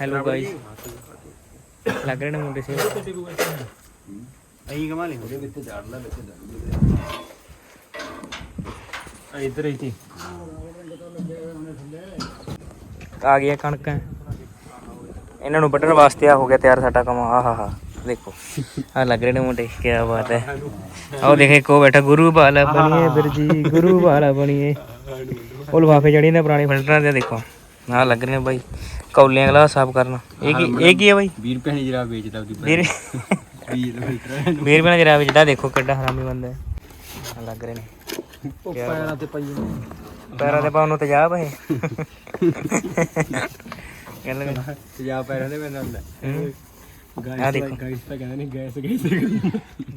Hello guys. ਲੱਗ ਰਹੇ ਨੇ ਮੁੰਡੇ ਸੇ ਅਹੀਂ ਕਮਾ ਲਈ ਉਹਦੇ ਵਿੱਚ ਝਾੜ ਲੈ ਵਿੱਚ ਇੱਧਰ ਹੀ ਸੀ ਆ ਗਿਆ ਕਣਕਾਂ। ਇਹਨਾਂ ਨੂੰ ਵੱਢਣ ਵਾਸਤੇ ਆ ਹੋ ਗਿਆ ਤਿਆਰ ਸਾਡਾ ਕੰਮ। ਆ ਹਾ ਹਾ ਦੇਖੋ। ਆ ਲੱਗ ਰਹੇ ਨੇ ਮੁੰਡੇ ਕੀ ਬਾਤ ਹੈ। ਆਓ ਦੇਖੇ ਕੋ ਬੈਠਾ, ਗੁਰੂ ਬਾਲਾ ਬਣੀਏ ਫਿਰ ਜੀ, ਗੁਰੂ ਬਾਲਾ ਬਣੀਏ ਉਹ ਲਫਾਫੇ ਜੜੀ ਨੇ ਪੁਰਾਣੇ ਫਿਲਟਰਾਂ ਦੇ, ਦੇਖੋ। ਆ ਲੱਗ ਰਹੇ ਨੇ ਬਾਈ। ਕੌਲੀਆਂ ਗਲਾਸ ਸਾਫ਼ ਕਰਨਾ। ਇਹ ਕੀ ਇਹ ਕੀ ਹੈ ਬਾਈ? 20 ਰੁਪਏ ਦੀ ਜਰਾ ਵੇਚਦਾ ਉਹਦੀ ਵੀਰ 20 ਰੁਪਏ ਬਣਾ ਜਰਾ। ਜਿਹੜਾ ਦੇਖੋ ਕਿੱਡਾ ਹਰਾਮੀ ਬੰਦਾ ਹੈ। ਆਹ ਲੱਗ ਰਹੇ ਨੇ। ਪੈਰਾਂ ਤੇ ਪਈ ਪੈਰਾਂ ਦੇ ਪਾਉਣ ਨੂੰ ਤੇਜ਼ਾਬ ਹੈ ਗੱਲ ਕਰ ਜਾ ਪੈਰਾਂ ਦੇ ਮੈਂ ਨਾਲ। ਗਾਇਸ। ਗਾਇਸ ਤਾਂ ਕਹਿੰਦੇ ਨਹੀਂ ਗੈਸ ਗੈਸ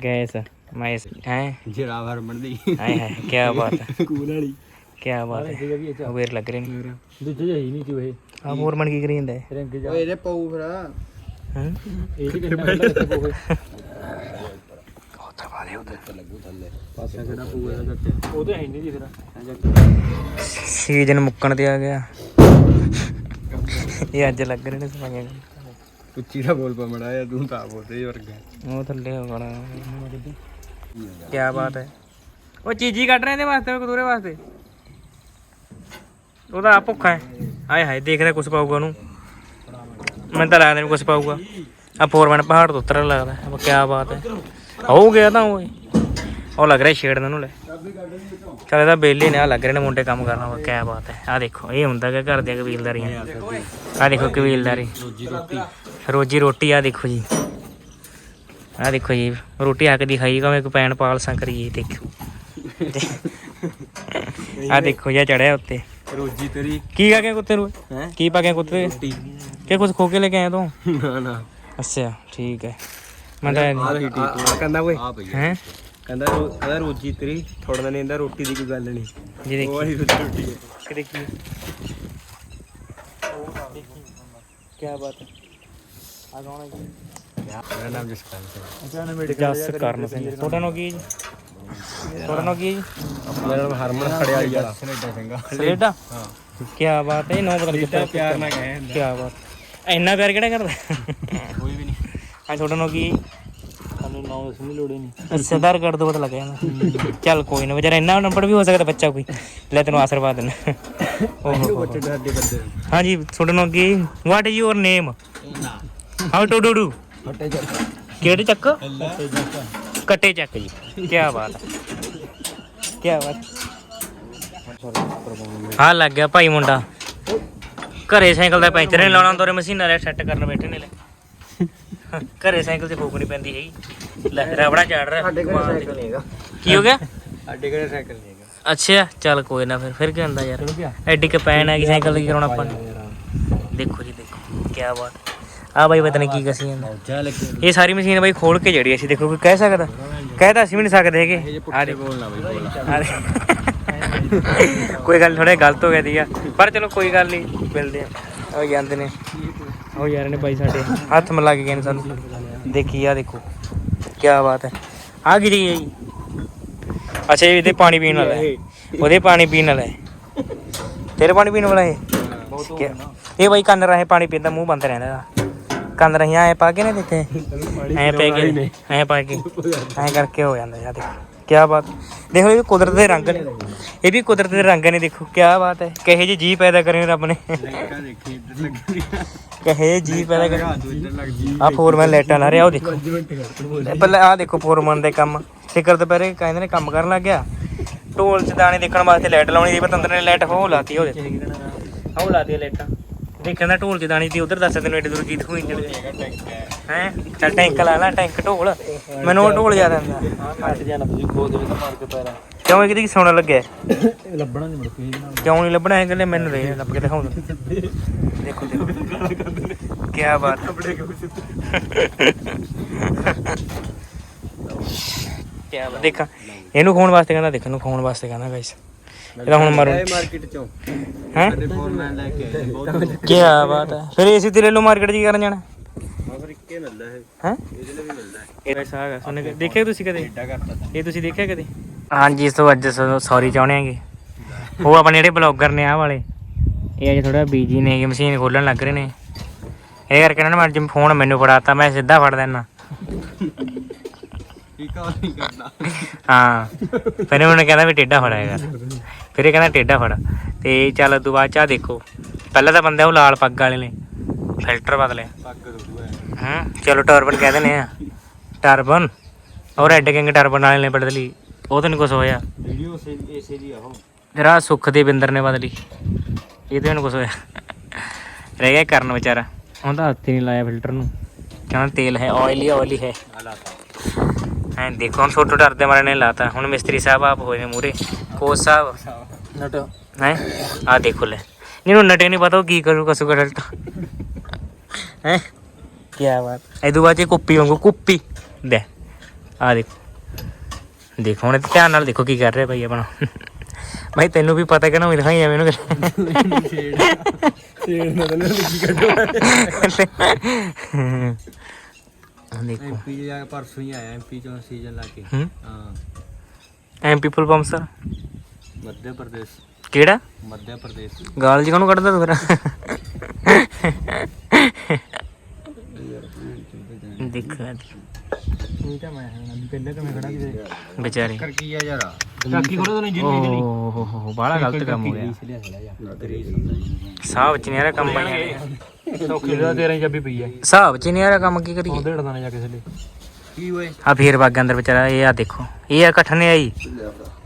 ਗੈਸ ਮੈਸ। ਹੈ? ਜਰਾ ਹਰਮਨ ਦੀ। ਹਾਏ ਹਾਏ ਕੀ ਬਾਤ ਹੈ। ਕੂਲ ਵਾਲੀ। ਕੀ ਬਾਤ ਹੈ। ਵੀ ਉਹ ਵੀਰ ਲੱਗ ਰਹੇ ਨੇ। ਦੂਜੇ ਜਿਹੀ ਨਹੀਂ ਚੂਹੇ ਆ ਹੋਰ ਮਨ ਕੀ ਕਰੀ ਜਾਂਦਾ ਹੈ ਰੰਗ ਜਾ। ਓਏ ਇਹਦੇ ਪਊ ਫਿਰ। ਹਾਂ? ਇਹ ਜੀ ਕਿੰਨਾ ਵੱਡਾ ਕਿੱਥੇ ਪਊ ਉਧਰ ਵਾਲੇ ਉਧਰ। ਲੱਗੂ ਥੱਲੇ। ਪਾਸਾ ਕਿਹੜਾ ਪਊ ਇਹਦਾ ਜੱਟ? ਉਹ ਤੇ ਹੈ ਨਹੀਂ ਜੀ ਫਿਰ। ਸੀਜ਼ਨ ਮੁੱਕਣ ਤੇ ਆ ਗਿਆ। ਇਹ ਅੱਜ ਲੱਗ ਰਹੇ ਨੇ ਸਫਾਈਆਂ। ਉੱਚੀ ਦਾ ਬੋਲ ਪਾ ਮੜਾ ਆ ਤੂੰ ਤਾਂ ਬੋਲਦੇ ਵਰਗਾ। ਉਹ ਥੱਲੇ ਹੋ ਗਣਾ ਕੀ ਬਾਤ ਹੈ। ਉਹ ਚੀਜੀ ਕੱਢ ਰਹੇ ਨੇ ਵਾਸਤੇ ਕਦੂਰੇ ਵਾਸਤੇ? ਉਹਦਾ ਆਪ ਭੁੱਖਾ ਹੈ। ਹਾਏ ਹਾਏ, ਦੇਖਦਾ ਕੁਛ ਪਾਊਗਾ ਉਹਨੂੰ। ਮੈਨੂੰ ਤਾਂ ਲੱਗਦਾ ਨਹੀਂ ਕੁਛ ਪਾਊਗਾ। ਆ ਫੋਰਮੈਨ ਪਹਾੜ ਤੋਂ ਉਤਰਨ ਲੱਗਦਾ ਉਹ ਕੀ ਬਾਤ ਹੈ। ਹੋ ਗਿਆ ਤਾਂ ਓਏ ਉਹ ਲੱਗ ਰਿਹਾ ਛੇੜਨ ਨੂੰ ਲੈ। ਚੱਲ ਇਹਦਾ ਬੇਲੇ ਨੇ ਆ ਲੱਗ ਰਹੇ ਨੇ ਮੁੰਡੇ ਕੰਮ ਕਰਨਾ। ਉਹ ਕੀ ਬਾਤ ਹੈ। ਆ ਦੇਖੋ, ਇਹ ਹੁੰਦਾ ਕਿ ਘਰ ਦੀਆਂ ਕਬੀਲਦਾਰੀਆਂ ਆ ਦੇਖੋ ਕਬੀਲਦਾਰੀ। ਰੋਜੀ ਰੋਟੀ ਰੋਜੀ ਰੋਟੀ ਆ ਦੇਖੋ ਜੀ। ਆ ਦੇਖੋ ਜੀ, ਰੋਟੀ ਆ ਕੇ ਦਿਖਾਈ ਕਿਵੇਂ ਕੋ ਪੈਣ ਪਾਲਸਾਂ ਕਰੀਏ, ਦੇਖੋ। ਆ ਦੇਖੋ ਜੀ ਚੜਿਆ ਉੱਤੇ। ਰੋਜੀ ਤੇਰੀ। ਕੀ ਆ ਗਿਆ ਕੁੱਤੇ ਨੂੰ? ਹੈ? ਕੀ ਪਾ ਗਿਆ ਕੁੱਤੇ? ਰੋਟੀ। ਕਿ ਕੁਝ ਖੋ ਕੇ ਲੈ ਕੇ ਆਇਆ ਤੂੰ? ਨਾ ਨਾ। ਅੱਛਾ ਠੀਕ ਹੈ। ਮੈਂ ਤਾਂ ਆ ਰਹੀ ਟੀ ਕਹਿੰਦਾ ਓਏ। ਆ ਹੈ? ਕਹਿੰਦਾ ਕਹਿੰਦਾ ਰੋਜੀ ਤੇਰੀ ਥੋੜਾ ਨਹੀਂ ਇਹਦਾ ਰੋਟੀ ਦੀ ਕੋਈ ਗੱਲ ਨਹੀਂ। ਜੀ ਦੇਖੀ। ਉਹ ਵਾਲੀ ਰੋਟੀ ਹੈ ਕਿ ਦੇਖੀ? ਕੀ ਬਾਤ ਹੈ? ਆ ਹੈ ਜੀ? ਮੇਰਾ ਨਾਮ ਜਸਕਰਨ ਸਿੰਘ ਜਸ ਕਰਨ ਸਿੰਘ। ਤੁਹਾਡਾ ਨਾਮ ਕੀ ਜੀ? ਤੁਹਾਡਾ ਨਾਮ ਕੀ ਹੈ ਜੀ? ਮੇਰਾ ਨਾਮ ਹਰਮਨ ਖੜਿਆਲੀ ਵਾਲਾ। ਸਨੇਡਾ ਸਿੰਘਾ ਸਲੇਡਾ? ਹਾਂ ਕੀ ਬਾਤ ਹੈ ਨੋ ਪਤਾ ਨਹੀਂ ਕਿੱਥੇ ਪਿਆਰ ਨਾਲ ਕਹੇ ਕੀ ਬਾਤ। ਇੰਨਾ ਪਿਆਰ ਕਿਹੜਾ ਕਰਦਾ? ਕੋਈ ਵੀ ਨਹੀਂ। ਆ ਤੁਹਾਡਾ ਨਾਮ ਕੀ ਸਾਨੂੰ ਨਾਮ ਇਸ ਨਹੀਂ ਲੋੜੇ ਨਹੀਂ। ਅੱਛਾ ਆਧਾਰ ਕਾਰਡ ਤੋਂ ਪਤਾ ਲੱਗ ਜਾਣਾ। ਚੱਲ ਕੋਈ ਨਾ ਵਿਚਾਰਾ ਇੰਨਾ ਨੰਬਰ ਵੀ ਹੋ ਸਕਦਾ ਬੱਚਾ ਕੋਈ। ਲੈ ਤੈਨੂੰ ਆਸ਼ੀਰਵਾਦ ਦੇਣਾ ਓਹੋ। ਬੱਚੇ ਡਰਦੇ ਬੰਦੇ ਹਾਂਜੀ ਤੁਹਾਡਾ ਨਾਮ ਕੀ what is your name how to do do ਫੱਟੇ ਜਾ ਕਿਹੜੇ ਚੱਕ? ਫੱਟੇ ਜਾ ਕੱਟੇ ਚੱਕ ਜੀ। ਕੀ ਬਾਤ ਹੈ। ਕੀ ਬਾਤ। ਹਾਂ ਲੱਗ ਗਿਆ ਭਾਈ ਮੁੰਡਾ। ਘਰੇ ਸਾਈਕਲ ਦਾ ਪੈਂਚਰ ਨਹੀਂ ਲਾਉਣਾ ਦੋਰੇ ਮਸ਼ੀਨਾਂ ਦੇ ਸੈੱਟ ਕਰਨ ਬੈਠੇ ਨੇ ਲੈ। ਘਰੇ ਸਾਈਕਲ ਤੇ ਫੂਕ ਨਹੀਂ ਪੈਂਦੀ ਹੈਗੀ। ਲੈ ਰਬੜਾ ਝਾੜ ਰਿਹਾ। ਸਾਡੇ ਦੀ। ਸਾਈਕਲ ਨਹੀਂ ਹੈਗਾ। ਕੀ ਹੋ ਗਿਆ? ਸਾਡੇ ਕੋਲ ਸਾਈਕਲ ਨਹੀਂ ਹੈਗਾ। ਅੱਛਾ ਚੱਲ ਕੋਈ ਨਾ ਫਿਰ ਫਿਰ ਕੀ ਹੁੰਦਾ ਯਾਰ। ਐਡੀ ਕ ਪੈਣ ਹੈਗੀ ਸਾਈਕਲ ਦੀ ਕਰਾਉਣਾ ਆਪਾਂ। ਦੇਖੋ ਜੀ ਦੇਖੋ। ਕੀ ਬਾਤ ਆ ਬਾਈ ਪਤਾ ਨਹੀਂ ਕੀ ਕਸੀ ਜਾਂਦਾ। ਲੱਗੇ ਇਹ ਸਾਰੀ ਮਸ਼ੀਨ ਬਾਈ ਖੋਲ ਕੇ ਜੜੀ ਅਸੀਂ ਦੇਖੋ ਕੋਈ ਕਹਿ ਸਕਦਾ। ਕਹਿ ਤਾਂ ਅਸੀਂ ਵੀ ਨਹੀਂ ਸਕਦੇ ਹੈਗੇ। ਆ ਦੇਖੋ। ਬੋਲਣਾ ਬਈ। ਕੋਈ ਗੱਲ ਥੋੜਾ ਗਲਤ ਹੋ ਗਿਆ ਸੀਗਾ ਪਰ ਚਲੋ ਕੋਈ ਗੱਲ ਨਹੀਂ ਮਿਲਦੇ ਆ। ਉਹ ਜਾਂਦੇ ਨੇ। ਉਹ ਯਾਰ ਨੇ ਬਾਈ ਸਾਡੇ ਹੱਥ ਮਿਲਾ ਕੇ ਗਏ ਨੇ ਸਾਨੂੰ। ਦੇਖੀ ਆ ਦੇਖੋ। ਕੀ ਬਾਤ ਹੈ। ਆ ਕੀ ਜੀ। ਅੱਛਾ ਇਹ ਇਹਦੇ ਪਾਣੀ ਪੀਣ ਵਾਲਾ ਹੈ। ਉਹਦੇ ਪਾਣੀ ਪੀਣ ਵਾਲਾ ਹੈ। ਤੇਰੇ ਪਾਣੀ ਪੀਣ ਵਾਲਾ ਹੈ ਇਹ ਬਾਈ ਕੰਨ ਰਾਹੀਂ ਪਾਣੀ ਪੀਂਦਾ ਮੂੰਹ ਬੰਦ ਰਹਿੰਦਾ। ਕੰਨ ਰਹੀਆਂ ਐ ਪਾ ਕੇ ਨਾ ਦਿੱਤੇ ਐ ਪੈ ਕੇ ਐ ਪਾ ਕੇ। ਐ ਕਰਕੇ ਹੋ ਜਾਂਦਾ ਯਾਰ ਕੀ ਬਾਤ। ਦੇਖੋ ਇਹ ਕੁਦਰਤ ਦੇ ਰੰਗ ਨੇ। ਇਹ ਵੀ ਕੁਦਰਤ ਦੇ ਰੰਗ ਨੇ ਦੇਖੋ ਕੀ ਬਾਤ ਹੈ। ਕਹੇ ਜੀ ਜੀ ਪੈਦਾ ਕਰੇ ਰੱਬ ਨੇ। ਕਹੇ ਜੀ ਪੈਦਾ ਕਰੇ। ਆ। ਫੋਰਮੈਨ ਲਾਈਟਾਂ ਲਾ ਰਿਹਾ ਉਹ ਦੇਖੋ। ਪਹਿਲਾਂ ਆ ਦੇਖੋ ਫੋਰਮੈਨ ਦੇ ਕੰਮ। ਫਿਕਰ ਦੁਪਹਿਰੇ ਕਹਿੰਦੇ ਨੇ ਕੰਮ ਕਰਨ ਲੱਗ ਗਿਆ। ਢੋਲ ਚ ਦਾਣੇ ਦੇਖਣ ਵਾਸਤੇ ਲਾਈਟ ਲਾਉਣੀ ਦੀ ਪਤੰਦਰ ਨੇ ਲਾਈਟ ਹੋ ਲਾਤੀ ਉਹਦੇ ਉਹ ਲਾਤੀ ਲਾਈਟਾਂ। ਦੇਖਣ ਦਾ ਢੋਲ ਚ ਦਾਣੀ ਦੀ ਉਧਰ ਦੱਸ ਤੈਨੂੰ ਏਡੀ ਦੂਰ ਕੀ ਦਿਖੂਈ ਜਿਹੜੇ ਹੈ? ਚੱਲ ਟੈਂਕ ਲਾ ਲਾ ਟੈਂਕ ਢੋਲ। ਮੈਨੂੰ ਉਹ ਢੋਲ ਯਾਦ ਆਉਂਦਾ। ਹਟ ਜਾਣਾ ਤੁਸੀਂ ਖੋਦ ਵਿੱਚ ਮਾਰ ਕੇ ਪੈਰਾਂ। ਕਿਉਂ ਇਹ ਕਿਤੇ ਸੋਨਾ ਲੱਗਿਆ? ਇਹ ਲੱਭਣਾ ਨਹੀਂ ਮੁੜ ਕੇ ਕਿਉਂ ਨਹੀਂ ਲੱਭਣਾ ਹੈ ਕਹਿੰਦੇ ਮੈਨੂੰ ਦੇ ਲੱਭ ਕੇ ਦਿਖਾਉਂਦਾ। ਦੇਖੋ ਦੇਖੋ। ਕੀ ਬਾਤ। ਕੱਪੜੇ ਕਿਉਂ ਕੀ ਬਾਤ। ਦੇਖਾਂ। ਇਹਨੂੰ ਖਾਣ ਵਾਸਤੇ ਕਹਿੰਦਾ ਦੇਖਣ ਨੂੰ ਖਾਣ ਵਾਸਤੇ ਕਹਿੰਦਾ ਗਾਇਸ ਇਹਦਾ ਹੁਣ ਮਰੂ। ਮਾਰਕੀਟ ਚੋਂ। ਹੈ? ਸਾਡੇ ਫੋਰਮੈਨ ਲੈ ਕੇ ਆਏ ਬਹੁਤ ਕੀ ਬਾਤ ਹੈ। ਫਿਰ ਏਸੀ ਤੇ ਲੈ ਲਓ ਮਾਰਕੀਟ ਜੀ ਕਰਨ ਜਾਣਾ। ਮਗਰ ਇੱਕੇ ਮਿਲਦਾ ਹੈ ਹੈ? ਇਹਦੇ ਲਈ ਵੀ ਮਿਲਦਾ ਹੈ। ਇਹ ਵੈਸਾ ਹੈਗਾ ਸੁਣ ਦੇਖਿਆ ਤੁਸੀਂ ਕਦੇ? ਏਡਾ ਕਰਤਾ ਤਾਂ। ਇਹ ਤੁਸੀਂ ਦੇਖਿਆ ਕਦੇ? ਹਾਂਜੀ ਤੋਂ ਅੱਜ ਸੌਰੀ ਚਾਹੁੰਦੇ ਆਂਗੇ ਉਹ ਆਪਣੇ ਜਿਹੜੇ ਬਲੌਗਰ ਨੇ ਆਹ ਵਾਲੇ। ਇਹ ਅਜੇ ਥੋੜਾ ਬੀਜੀ ਨੇ ਕਿ ਮਸ਼ੀਨ ਖੋਲਣ ਲੱਗ ਰਹੇ ਨੇ। ਇਹ ਕਰਕੇ ਇਹਨਾਂ ਨੇ ਅੱਜ ਫੋਨ ਮੈਨੂੰ ਫੜਾਤਾ ਮੈਂ ਸਿੱਧਾ ਫੜ ਦੇਣਾ ਆ ਹਾਂ। ਫਿਰ ਇਹ ਮੈਨੂੰ ਕਹਿੰਦਾ ਵੀ ਫੜਾਇਆ ਕਰ। ਫਿਰ ਇਹ ਕਹਿੰਦਾ ਟੇਢਾ ਫੜ। ਤੇ ਚੱਲ ਉਦੋਂ ਬਾਅਦ ਚ ਆਹ ਦੇਖੋ। ਪਹਿਲਾਂ ਤਾਂ ਬੰਦੇ ਉਹ ਲਾਲ ਪੱਗ ਵਾਲੇ ਨੇ ਫਿਲਟਰ ਬਦਲੇ ਪੱਗ ਹੈ ਚਲੋ ਟਰਬਨ ਕਹਿ ਦਿੰਦੇ ਆ। ਟਰਬਨ? ਔਰ ਰੈੱਡ ਕਿੰਗ ਟਰਬਨ ਵਾਲੇ ਨੇ ਬਦਲੀ। ਉਹ ਤਾਂ ਨਹੀਂ ਕੁਝ ਹੋਇਆ? ਵੀਡੀਓ ਸੇ ਐਸੇ ਦੀ ਆ ਉਹ। ਜਰਾ ਸੁੱਖ ਦੇ ਬਿੰਦਰ ਨੇ ਬਦਲੀ। ਇਹ ਤੇ ਮੈਨੂੰ ਕੁਝ ਹੋਇਆ। ਰਹਿ ਗਿਆ ਕਰਨ ਵਿਚਾਰਾ। ਉਹਦਾ ਹੱਥ ਹੀ ਨਹੀਂ ਲਾਇਆ ਫਿਲਟਰ ਨੂੰ। ਕਹਿੰਦਾ ਤੇਲ ਹੈ ਆਇਲੀ ਆਇਲੀ ਹੈ। ਐਂ ਦੇਖੋ ਹੁਣ ਛੋਟੋ ਡਰਦੇ ਮਾਰੇ ਨੇ ਲਾਤਾ। ਹੁਣ ਮਿਸਤਰੀ ਸਾਹਿਬ ਆਪ ਹੋਏ ਨੇ ਮੂਰੇ ਕੋਚ ਸਾਹਿਬ ਨਟ। ਹੈ? ਆ ਦੇਖੋ ਲੈ। ਇਹਨੂੰ ਨਟੇ ਨਹੀਂ ਪਤਾ ਉਹ ਕੀ ਕਰੂ ਕਸੂਗਾ ਡਲਟਾ ਹੈ? ਕੀ ਬਾਤ। ਇਹ ਬਾਅਦ ਚ ਕੁੱਪੀ ਵਾਂਗੂ ਕੁੱਪੀ। ਦੇ ਆ ਦੇਖੋ। ਦੇਖੋ ਹੁਣ ਧਿਆਨ ਨਾਲ ਦੇਖੋ ਕੀ ਕਰ ਰਿਹਾ ਭਾਈ ਆਪਣਾ। ਭਾਈ ਤੈਨੂੰ ਵੀ ਪਤਾ ਕਿ ਨਾ ਉਹ ਦਿਖਾਈ ਐ ਮੈਨੂੰ ਛੇੜ ਛੇੜ ਨਾ ਤੈਨੂੰ ਕੀ ਕੱਢੋ ਦੇਖੋ ਐਮਪੀ ਜਾ ਕੇ ਪਰਸੋਂ ਹੀ ਆਇਆ ਐਮਪੀ ਚੋਂ ਸੀਜ਼ਨ ਲਾ ਕੇ ਹੂੰ ਹਾਂ MP full pump sir? Madhya Pradesh. ਕਿਹੜਾ? ਮੱਧ ਪ੍ਰਦੇਸ਼। ਗਾਲ ਜੀ ਕਾਹਨੂੰ ਕੱਢਦਾ ਤੂੰ ਫਿਰ? ਦੇਖ ਨਹੀਂ ਤਾਂ ਮੈਂ ਪਹਿਲੇ ਤਾਂ ਮੈਂ ਖੜਾ ਕਿਤੇ ਵਿਚਾਰੇ। ਕਰ ਕੀ ਆ ਯਾਰ? ਚਾਕੀ ਖੋਲੋ ਤਾਂ ਜਿੰਨੀ ਓਹ ਹੋ ਹੋ ਹੋ ਬਾਹਲਾ ਗਲਤ ਕੰਮ ਹੋ ਗਿਆ ਸਾਹਬ ਚ ਰਿਹਾ ਕੰਮ ਬਣਿਆ। ਸੌਖੀ ਦਾ 13 ਚਾਬੀ ਪਈ ਆ। ਸਾਹਬ ਚ ਰਿਹਾ ਕੰਮ ਕੀ ਕਰੀਏ? ਉਹਦੇ ਢੜਦਾ ਨਾ ਜਾ ਕੇ ਥੱਲੇ। ਕੀ ਆ ਫੇਰ ਬਾਗ ਅੰਦਰ ਵਿਚਾਰਾ ਇਹ ਆ ਦੇਖੋ। ਇਹ ਆ ਕਠਨੇ ਆਈ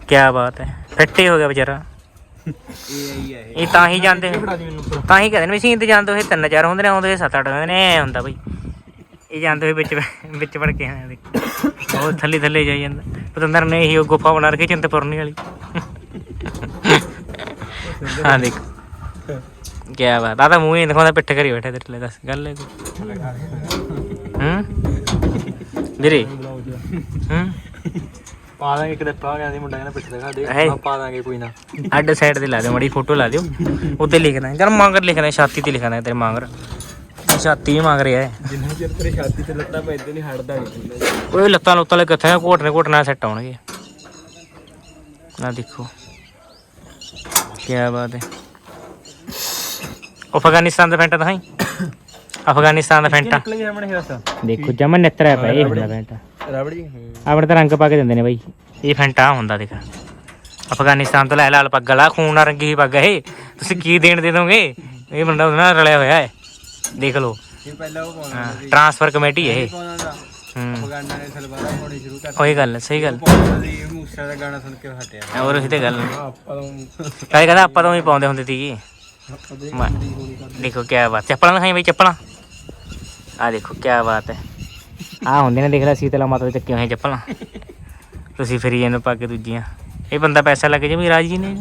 ਕੀ ਬਾਤ ਹੈ। ਫਿੱਟੇ ਹੋ ਗਿਆ ਵਿਚਾਰਾ। ਇਹ ਆਈ ਆ ਇਹ। ਇਹ ਤਾਂ ਹੀ ਜਾਂਦੇ ਤਾਂ ਹੀ ਕਹਿੰਦੇ ਨੇ ਮਸ਼ੀਨ ਤੇ ਜਾਂਦੇ ਹੋਏ ਤਿੰਨ ਚਾਰ ਹੁੰਦੇ ਨੇ ਆਉਂਦੇ ਸੱਤ ਅੱਠ ਹੁੰਦੇ ਨੇ ਐ ਹੁੰਦਾ ਬਈ। ਇਹ ਜਾਂਦੇ ਹੋਏ ਵਿੱਚ ਵਿੱਚ ਵੜ ਕੇ ਆਏ ਦੇਖੋ। ਉਹ ਥੱਲੇ ਥੱਲੇ ਜਾਈ ਜਾਂਦਾ। ਪਤੰਦਰ ਨੇ ਇਹੀ ਉਹ ਗੁਫਾ ਬਣਾ ਰੱਖੀ ਚਿੰਤਪੁਰਨੀ ਵਾਲੀ। ਹਾਂ ਦੇਖ। ਕੀ ਬਾਤ। ਆ ਤਾਂ ਮੂੰਹ ਹੀ ਦਿਖਾਉਂਦਾ ਪਿੱਠ ਕਰੀ ਬੈਠਾ ਤੇਰੇ ਲਈ ਦੱਸ ਗੱਲ ਹੈ ਕੋਈ? ਹੂੰ? ਵੀਰੇ। ਹੂੰ। ਪਾ ਦਾਂਗੇ ਇੱਕ ਗਿਆ ਸੀ ਮੁੰਡਾ ਕਹਿੰਦਾ ਪਿੱਛੇ ਦਿਖਾ ਦੇ। ਹੈ। ਆਪਾਂ ਪਾ ਦਾਂਗੇ ਕੋਈ ਨਾ। ਅੱਡ ਸਾਈਡ ਤੇ ਲਾ ਦਿਓ ਮੜੀ ਫੋਟੋ ਲਾ ਦਿਓ। ਉੱਤੇ ਲਿਖਣਾ ਚਲ ਮੰਗਰ ਲਿਖਣਾ ਛਾਤੀ ਤੇ ਲਿਖਣਾ ਤੇਰੇ ਮੰਗਰ। ਛਾਤੀ ਹੀ ਮੰਗ ਰਿਹਾ ਹੈ। ਜਿੰਨਾ ਚਿਰ ਤੇਰੀ ਛਾਤੀ ਤੇ ਲੱਤਾਂ ਪੈਂਦੇ ਨਹੀਂ ਹਟਦਾ ਨਹੀਂ ਓਏ ਲੱਤਾਂ ਲੁੱਤਾਂ ਲੈ ਕਿੱਥੇ ਆ? ਘੋਟਨੇ ਘੋਟਨਾ ਸੈੱਟ ਆਉਣਗੇ। ਆ ਦੇਖੋ। ਕੀ ਬਾਤ ਹੈ। ਅਫਗਾਨਿਸਤਾਨ ਦਾ ਫੈਂਟਾ ਹੈ ਅਫਗਾਨਿਸਤਾਨ ਦਾ ਫੈਂਟਾ। ਨਿਕਲ ਗਿਆ ਦੇਖੋ ਜਮਨ ਨਿਤਰਾ ਪਿਆ ਇਹ ਹੁੰਦਾ ਫੈਂਟਾ। ਰਬੜ ਜੀ। ਆਪਣੇ ਤਾਂ ਰੰਗ ਪਾ ਕੇ ਦਿੰਦੇ ਨੇ ਬਾਈ। ਇਹ ਫੈਂਟਾ ਹੁੰਦਾ ਦੇਖ। ਅਫਗਾਨਿਸਤਾਨ ਤੋਂ ਲੈ ਲਾਲ ਪੱਗ ਵਾਲਾ ਖੂਨ ਨਾਲ ਰੰਗੀ ਪੱਗ ਇਹ। ਤੁਸੀਂ ਕੀ ਦੇਣ ਦੇ ਦੋਗੇ? ਇਹ ਬੰਦਾ ਉਹਦੇ ਨਾਲ ਰਲਿਆ ਹੋਇਆ ਹੈ। ਦੇਖ ਲਓ। ਇਹ ਪਹਿਲਾਂ ਉਹ ਪਾਉਂਦਾ ਹਾਂ ਟਰਾਂਸਫਰ ਕਮੇਟੀ ਹੈ ਇਹ। ਹੂੰ। ਅਫਗਾਨਾਂ ਨੇ ਸਲਵਾਰਾਂ ਪਾਉਣੀ ਸ਼ੁਰੂ ਕਰ ਉਹੀ ਗੱਲ ਹੈ, ਸਹੀ ਗੱਲ। ਮੂਸਾ ਦਾ ਗਾਣਾ ਸੁਣ ਕੇ ਹਟਿਆ। ਹੋਰ ਇਹ ਤੇ ਗੱਲ। ਆਪਾਂ ਤਾਂ ਕਾਹਦੇ ਆਪਾਂ ਤਾਂ ਹੀ ਪਾਉਂਦੇ ਹੁੰਦੇ ਸੀਗੇ। ਮੈਂ- ਦੇਖੋ ਕੀ ਬਾਤ ਚੱਪਲਾਂ ਦਿਖਾਈ ਬਈ ਚੱਪਲਾਂ। ਆ ਦੇਖੋ ਕੀ ਬਾਤ ਹੈ। ਆ ਹੁੰਦੇ ਨੇ ਦੇਖ ਲੈ ਸੀਤਲਾ ਮਾਤਾ ਦੇ ਚੱਕੀਆਂ ਹੋਈਆਂ ਚੱਪਲਾਂ। ਤੁਸੀਂ ਫਰੀ ਇਹਨੂੰ ਪਾ ਕੇ ਦੂਜੀਆਂ। ਇਹ ਬੰਦਾ ਪੈਸਾ ਲੱਗ ਜੇ ਮਹਾਰਾਜ ਜੀ ਨੇ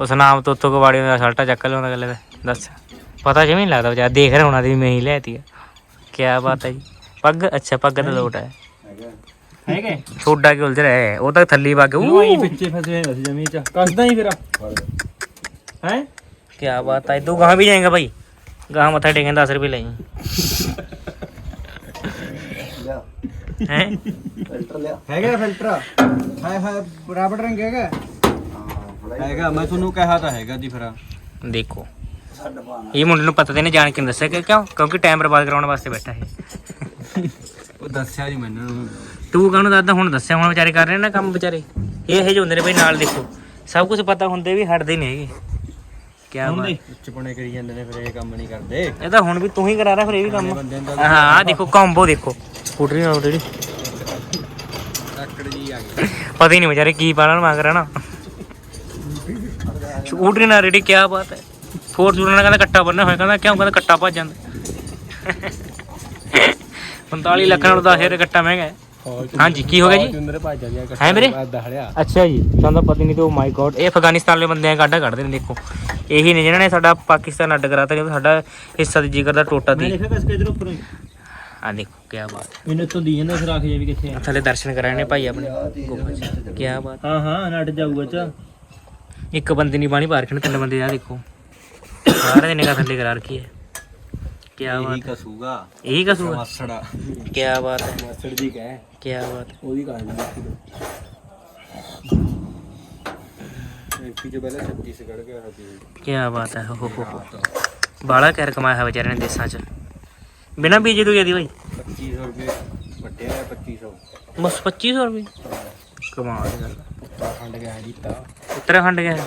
ਉਸ ਨਾਮ ਤੋਂ ਉੱਥੋਂ ਕਵਾੜੇ ਦਾ ਸਾਲਟਾ ਚੱਕ ਲਿਆਉਂਦਾ ਗੱਲੇ ਦਾ ਦੱਸ। ਪਤਾ ਜਿਵੇਂ ਨਹੀਂ ਲੱਗਦਾ ਵਿਚਾਰ ਦੇਖ ਰਿਹਾ ਹੋਣਾ ਤੇ ਵੀ ਮੈਂ ਹੀ ਲੈਤੀ ਆ। ਕੀ ਬਾਤ ਹੈ ਜੀ। ਪੱਗ ਅੱਛਾ ਪੱਗ ਦਾ ਲੋਟ ਹੈ। ਹੈਗਾ। ਛੋਡਾ ਕਿ ਉਲਝ ਰਿਹਾ ਹੈ? ਉਹ ਤਾਂ ਥੱਲੀ ਪੱਗ ਉਹ ਹੀ ਵਿੱਚੇ ਫਸੇ ਹੋਏ ਸੀ ਜ਼ਮੀਨ ਚ। ਕੱਸਦਾ ਹੀ ਫਿਰ ਹੈ? ਕੀ ਬਾਤ ਹੈ ਤੂੰ ਕਹਾਂ ਵੀ ਜਾਏਗਾ ਭਾਈ। ਗਾਹ ਮੱਥਾ ਟੇਕਣ 10 ਰੁਪਏ ਲਈ ਲਿਆ। ਹੈ? ਫਿਲਟਰ ਲਿਆ। ਹੈਗਾ ਫਿਲਟਰ। ਹਾਏ ਹਾਏ ਬਰਾਬਰ ਰੰਗ ਹੈਗਾ। ਹੈਗਾ ਮੈਂ ਤੁਹਾਨੂੰ ਕਿਹਾ ਤਾਂ ਹੈਗਾ ਜੀ ਫਿਰ। ਦੇਖੋ। ਇਹ ਮੁੰਡੇ ਨੂੰ ਪਤਾ ਤੇ ਨਹੀਂ ਜਾਣ ਕੇ ਦੱਸਿਆ ਕਿ ਕਿਉਂ? ਕਿਉਂਕਿ ਟਾਈਮ ਬਰਬਾਦ ਕਰਾਉਣ ਵਾਸਤੇ ਬੈਠਾ ਹੈ ਉਹ ਦੱਸਿਆ ਜੀ ਮੈਨੂੰ। ਤੂੰ ਕਾਹਨੂੰ ਦੱਸਦਾ? ਹੁਣ ਦੱਸਿਆ ਹੁਣ ਵਿਚਾਰੇ ਕਰ ਰਹੇ ਨਾ ਕੰਮ ਵਿਚਾਰੇ। ਇਹ ਇਹ ਜੋ ਹੁੰਦੇ ਨੇ ਬਈ ਨਾਲ ਦੇਖੋ। ਸਭ ਕੁਝ ਪਤਾ ਹੁੰਦੇ ਵੀ ਹਟਦੇ ਨਹੀਂ ਹੈਗੇ। ਕੀ ਬਾਤ। ਉੱਚਪਣੇ ਕਰੀ ਜਾਂਦੇ ਨੇ ਫਿਰ ਇਹ ਕੰਮ ਨਹੀਂ ਕਰਦੇ। ਇਹ ਤਾਂ ਹੁਣ ਵੀ ਤੂੰ ਹੀ ਕਰਾ ਰਿਹਾ ਫਿਰ ਇਹ ਵੀ ਕੰਮ। ਬੰਦੇ ਦਾ ਹਾਂ ਆਹ ਦੇਖੋ ਕੰਬੋ ਦੇਖੋ। ਸਕੂਟਰੀ ਨਾਲ ਜਿਹੜੀ। ਟੱਕੜ ਜੀ ਆ ਗਈ। ਪਤਾ ਹੀ ਨਹੀਂ ਵਿਚਾਰੇ ਕੀ ਪਾਲਣ ਮੰਗ ਰਿਹਾ ਨਾ ਸਕੂਟਰੀ ਨਾਲ ਰੇਡੀ ਕੀ ਬਾਤ ਹੈ। ਫੋਰਚੂਨਰ ਨਾਲ ਕਹਿੰਦਾ ਕੱਟਾ ਬੰਨਿਆ ਹੋਇਆ ਕਹਿੰਦਾ ਕਿਉਂ? ਕਹਿੰਦਾ ਕੱਟਾ ਭੱਜ ਜਾਂਦਾ। 45 ਲੱਖ ਨਾਲ ਕੱਟਾ ਮਹਿੰਗਾ ਹੈ। ਹਾਂਜੀ ਕੀ ਹੋ ਗਿਆ ਜੀ? ਹੈ ਦਹੜਿਆ ਅੱਛਾ ਜੀ ਤੁਹਾਨੂੰ ਪਤਾ ਨਹੀਂ ਤੇ ਉਹ ਮਾਈ ਗੋਡ ਇਹ ਅਫਗਾਨਿਸਤਾਨ ਵਾਲੇ ਬੰਦੇ ਆ ਗਾਡਾ ਕੱਢਦੇ ਨੇ ਦੇਖੋ। ਇਹੀ ਨੇ ਜਿਨ੍ਹਾਂ ਨੇ ਸਾਡਾ ਪਾਕਿਸਤਾਨ ਅੱਡ ਕਰਾਤਾ ਜਦੋਂ ਸਾਡਾ ਹਿੱਸਾ ਦੀ ਜਿਗਰ ਦਾ ਟੋਟਾ ਮੈਂ ਦੀ ਲਿਖਿਆ ਕਸ ਕੇ ਇਧਰ ਉੱਪਰ ਆ ਦੇਖੋ ਕੀ ਬਾਤ ਹੈ। ਮੈਨੂੰ ਤੋਂ ਦੀ ਜਾਂਦਾ ਸਰਾਖ ਜੇ ਵੀ ਕਿੱਥੇ ਆ। ਥੱਲੇ ਦਰਸ਼ਨ ਕਰਾਏ ਨੇ ਭਾਈ ਆਪਣੇ। ਗੁਫਾ 'ਚ। ਕੀ ਬਾਤ ਹਾਂ। ਹਾਂ ਨੱਟ ਜਾਊਗਾ ਚ। ਇੱਕ ਬੰਦੇ ਨਹੀਂ ਬਾਣੀ ਪਾਰਖਣ ਤਿੰਨ ਬੰਦੇ ਆ ਦੇਖੋ। ਸਾਰੇ ਦੀ ਨਿਗਾਹ ਥੱਲੇ ਕਰਾ ਰੱਖੀ ਹੈ। ਕੀ ਬਾਤ ਹੈ। ਕਸੂਗਾ। ਇਹੀ ਕਸੂਗਾ। ਮਾਸੜਾ ਕੀ ਬਾਤ ਹੈ। ਮਾਸੜ ਜੀ ਕਹੇ। ਕੀ ਬਾਤ ਉਹਦੀ ਕਹਾਣੀ एमपी जो पहले छत्तीसगढ़ के हाथी ਕੀ ਬਾਤ ਹੈ ਹੋ ਹੋ ਹੋ ਬਾਲਾ ਕਹਿਰ ਕਮਾਇਆ ਹੈ ਵਿਚਾਰਿਆਂ ਨੇ ਦੇਸਾਂ 'ਚ ਬਿਨਾਂ ਬੀਜੇ ਤੋਂ ਜਦੀ ਭਾਈ पच्चीस सौ रुपये बटे है पच्चीस सौ ਬਸ 2500 ਰੁਪਏ ਕਮਾਲ ਦੀ ਗੱਲ उत्तराखंड के है जीता ਉੱਤਰਾਖੰਡ ਗਿਆ ਹੈ।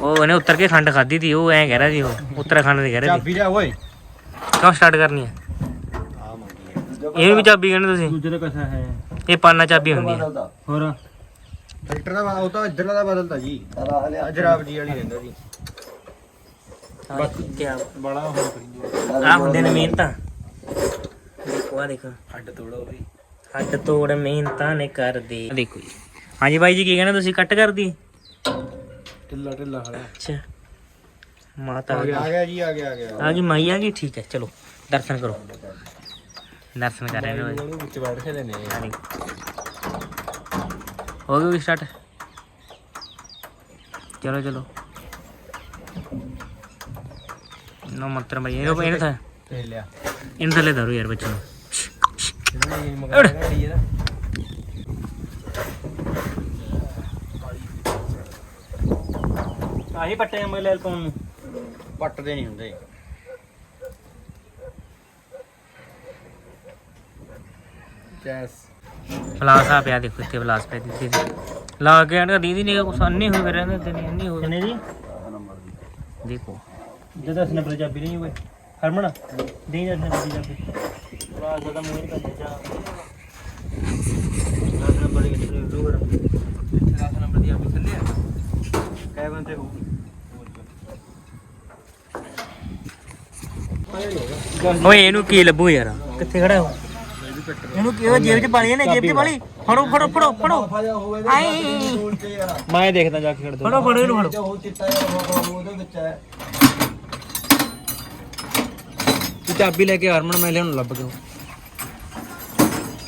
ਉਹ ਉਹਨੇ ਉੱਤਰ ਕੇ ਖੰਡ ਖਾਦੀ ਦੀ ਉਹ ਐਂ ਕਹਿ ਰਿਹਾ ਸੀ ਉਹ ਉੱਤਰਾਖੰਡ ਦੀ ਕਹਿ ਰਿਹਾ ਸੀ चाबी जा ओए ਕਿਉਂ ਸਟਾਰਟ ਕਰਨੀ ਹੈ हाँ मंगी ਇਹਨੂੰ ਵੀ ਚਾਬੀ ਕਹਿੰਦੇ ਤੁਸੀਂ दूसरे का कैसा है ਇਹ ਪਾਨਾ ਚਾਬੀ ਹੁੰਦੀ ਹੈ ਹੋਰ ਫਿਲਟਰ ਦਾ ਉਹ ਤਾਂ ਇੱਧਰਲਾ ਦਾ ਬਦਲਦਾ ਜੀ। ਅਜਰਾਬ ਜੀ ਵਾਲੀ ਰਹਿੰਦਾ ਜੀ। ਕੀ ਬੜਾ ਹੋ ਕਰੀ ਆ ਹੁੰਦੇ ਨੇ ਮਿਹਨਤਾਂ। ਦੇਖੋ ਆ ਦੇਖੋ। ਹੱਡ ਤੋੜੋ ਵੀ। ਹੱਡ ਤੋੜ ਮਿਹਨਤਾਂ ਨੇ ਕਰਦੀ। ਆਹ ਦੇਖੋ ਜੀ। ਹਾਂਜੀ ਬਾਈ ਜੀ ਕੀ ਕਹਿੰਦੇ ਤੁਸੀਂ? ਕੱਟ ਕਰਦੀ? ਢਿੱਲਾ ਢਿੱਲਾ ਖੜਾ ਅੱਛਾ। ਮਾਤਾ ਆ ਗਿਆ ਆ ਗਿਆ ਜੀ ਆ ਗਿਆ ਆ ਗਿਆ। ਆ ਗਈ ਮਾਈ ਆ ਗਈ? ਠੀਕ ਹੈ ਚਲੋ ਦਰਸ਼ਨ ਕਰੋ। ਦਰਸ਼ਨ ਕਰ ਰਹੇ ਨੇ ਬਾਈ। ਉਹਨੂੰ ਵਿੱਚ ਬੈਠ ਕੇ ਨੇ ਹਾਂਜੀ ਹੋ ਗਈ ਸਟਾਰਟ ਚਲੋ ਚਲੋ। ਨੋ ਮੰਤਰ ਭਾਈ ਇਹਨੂੰ ਇਹਨੂੰ ਥਾ ਤੇ ਲਿਆ। ਇਹਨੂੰ ਥੱਲੇ ਧਰੋ ਯਾਰ ਬੱਚੇ ਨੂੰ। ਇਹ ਮਗਰ ਡੀ ਇਹਦਾ ਆਹੀ ਪੱਟੇ ਮੈਂ ਲੈ ਤੋਂ ਪੱਟਦੇ ਨਹੀਂ ਹੁੰਦੇ। ਚੈਸ ਫਲਾਸ ਆ ਪਿਆ ਦੇਖੋ ਇੱਥੇ ਫਲਾਸ ਪੈ ਦਿੱਤੀ ਲਾ ਕੇ ਆਂਦਾ ਦੀਦੀ ਨੇ ਕੁਛ ਅੰਨੇ ਹੋਏ ਰਹਿੰਦੇ ਤੇ ਨਹੀਂ ਅੰਨੇ ਹੋਏ ਕਿੰਨੇ ਜੀ ਦੇਖੋ। ਜਦ ਅਸਨੇ ਪਰ ਚਾਬੀ ਨਹੀਂ ਹੋਏ ਹਰਮਨ ਦੇ ਜਾਂਦੇ ਨੇ ਚਾਬੀ ਫਲਾਸ ਦਾ ਮੂਹਰ ਕਰ ਜਾ। ਦਸ ਨੰਬਰ ਦੀ ਕਿੱਥੇ ਲੂ ਕਰ ਇੱਥੇ 10 ਨੰਬਰ ਦੀ ਆਪੀ ਥੱਲੇ ਆ। ਕੈ ਬੰਦੇ ਹੋ ਓਏ ਇਹਨੂੰ ਕੀ ਲੱਭੂ ਯਾਰ? ਕਿੱਥੇ ਖੜਾ ਹੋ? ਇਹਨੂੰ ਕਿਹੋ ਜੇਬ 'ਚ ਪਾ ਲਈ ਇਹਨੇ ਜੇਬ 'ਚ ਪਾ ਫੜੋ ਫੜੋ ਫੜੋ ਫੜੋ। ਆਏ। ਮੈਂ ਦੇਖਦਾ ਜਾ ਕੇ ਖੜਦਾ ਫੜੋ ਫੜੋ ਇਹਨੂੰ ਫੜੋ। ਤੂੰ ਚਾਬੀ ਲੈ ਕੇ ਹਰਮਨ ਮੈਂ ਲਿਆਉਣ ਲੱਭ ਗਿਆ।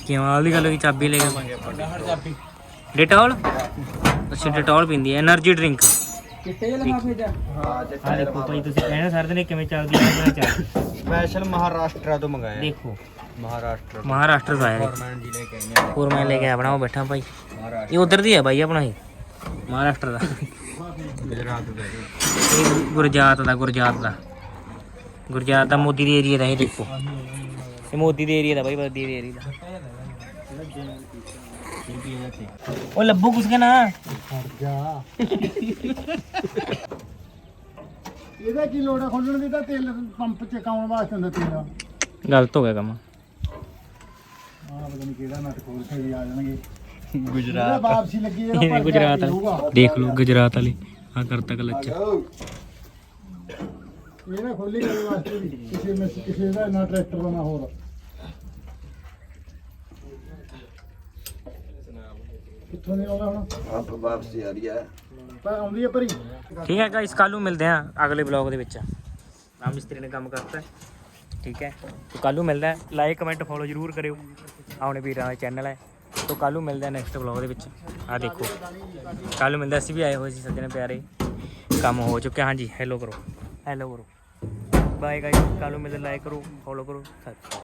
ਕਿਵਾਲ ਦੀ ਗੱਲ ਹੋਈ ਚਾਬੀ ਲੈ ਕੇ ਡਿਟੋਲ ਅੱਛਾ ਡਿਟੋਲ ਪੀਂਦੀ ਹੈ। એનર્ਜੀ ਡਰਿੰਕ ਕਿੱਟੇ ਲਗਾ ਫੇਟਾ ਹਾਂ ਜਿੱਥੇ ਤੁਸੀਂ ਕਹਿਣਾ ਸਰ ਨੇ ਕਿਵੇਂ ਚੱਲਦੀ ਹੈ ਸਪੈਸ਼ਲ ਮਹਾਰਾਸ਼ਟਰ ਤੋਂ ਮੰਗਾਇਆ। ਦੇਖੋ। ਮਹਾਰਾਸ਼ਟਰ ਮਹਾਰਾਸ਼ਟਰ ਦਾ ਹੈ ਗਵਰਨਮੈਂਟ ਜੀ ਲੈ ਕੇ ਆਏ ਨੇ ਹੋਰ ਮੈਂ ਲੈ ਕੇ ਆਪਣਾ ਉਹ ਬੈਠਾ ਭਾਈ। ਇਹ ਉਧਰ ਦੀ ਹੈ ਭਾਈ ਆਪਣਾ ਇਹ? ਮਹਾਰਾਸ਼ਟਰ ਦਾ। ਗੁਜਰਾਤ ਦਾ ਇਹ ਗੁਰਜਾਤ ਦਾ ਗੁਰਜਾਤ ਦਾ। ਗੁਰਜਾਤ ਦਾ ਮੋਦੀ ਦੇ ਏਰੀਆ ਦਾ ਇਹ ਦੇਖੋ। ਇਹ ਮੋਦੀ ਦੇ ਏਰੀਆ ਦਾ ਭਾਈ ਮੋਦੀ ਦੇ ਏਰੀਆ ਦਾ। ਉਹ ਲੱਭੂ ਕੁਛ ਕੇ ਨਾ ਜਾ ਇਹਦਾ ਕੀ ਲੋੜ ਆ? ਖੋਲਣ ਦੀ ਤਾਂ ਤੇਲ ਪੰਪ ਚ ਕਾਉਣ ਵਾਸਤੇ ਹੁੰਦਾ ਤੇਲ। ਗਲਤ ਹੋ ਗਿਆ ਕੰਮ। ਆ ਪਤਾ ਨਹੀਂ ਕਿਹੜਾ ਨਟ ਖੋਲ ਕੇ ਵੀ ਆ ਜਾਣਗੇ। ਗੁਜਰਾਤ। ਵਾਪਸੀ ਲੱਗੀ ਗੁਜਰਾਤ ਵਾਲੇ ਦੇਖ ਲਓ ਗੁਜਰਾਤ ਵਾਲੇ। ਆ ਕਰਤਾ ਕਲੱਚ ਇਹ ਨਾ ਖੋਲੀ ਕਰਨ ਵਾਸਤੇ ਵੀ ਕਿਸੇ ਮੈਂ ਕਿਸੇ ਦਾ ਨਾ ਟਰੈਕਟਰ ਦਾ ਨਾ ਹੋਰ। ਕਿੱਥੋਂ ਦੀ ਆਉਂਦਾ ਹੁਣ? ਆਪ ਵਾਪਸ ਆ ਰਹੀ ਹੈ। ਪਰ ਆਉਂਦੀ ਹੈ ਭਰੀ। ਠੀਕ ਹੈ ਗਾਇਸ ਕੱਲ ਨੂੰ ਮਿਲਦੇ ਹਾਂ ਅਗਲੇ ਬਲੌਗ ਦੇ ਵਿੱਚ। ਰਾਮ ਮਿਸਤਰੀ ਨੇ ਕੰਮ ਕਰਤਾ। ਹੈ ਠੀਕ ਹੈ। ਕੱਲ ਨੂੰ ਮਿਲਦਾ ਹੈ। ਲਾਈਕ ਕਮੈਂਟ ਫੋਲੋ ਜਰੂਰ ਕਰਿਓ। ਆਪਣੇ ਵੀਰਾਂ ਦਾ ਚੈਨਲ ਹੈ। ਤੋਂ ਕੱਲ ਨੂੰ ਮਿਲਦੇ ਹਾਂ ਨੈਕਸਟ ਬਲੌਗ ਦੇ ਵਿੱਚ। ਆ ਦੇਖੋ। ਕੱਲ ਨੂੰ ਮਿਲਦਾ ਅਸੀਂ ਵੀ ਆਏ ਹੋਏ ਸੀ ਸੱਜਣ ਪਿਆਰੇ। ਕੰਮ ਹੋ ਚੁੱਕਿਆ, ਹਾਂਜੀ ਹੈਲੋ ਕਰੋ। ਹੈਲੋ ਕਰੋ। ਬਾਏ ਗਾਇਸ ਕੱਲ ਨੂੰ ਮਿਲਦੇ ਲਾਈਕ ਕਰੋ ਫੋਲੋ ਕਰੋ, ਸਤਿ